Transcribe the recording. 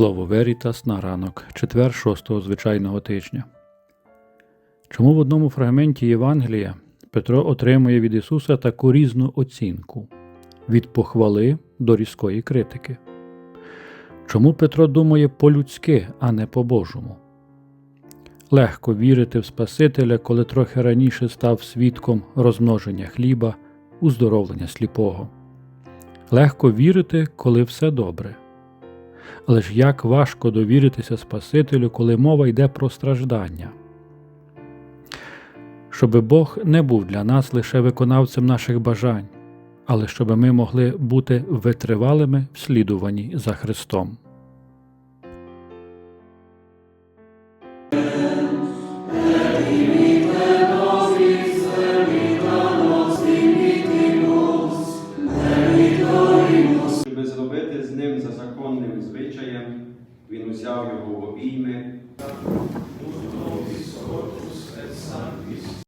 Слово Верітас на ранок, четвер шостого звичайного тижня. Чому в одному фрагменті Євангелія Петро отримує від Ісуса таку різну оцінку від похвали до різкої критики? Чому Петро думає по-людськи, а не по-божому? Легко вірити в Спасителя, коли трохи раніше став свідком розмноження хліба, уздоровлення сліпого. Легко вірити, коли все добре. Але ж як важко довіритися Спасителю, коли мова йде про страждання. Щоби Бог не був для нас лише виконавцем наших бажань, але щоби ми могли бути витривалими в слідуванні за Христом. Ним за законним звичаєм, він узяв його в обійми,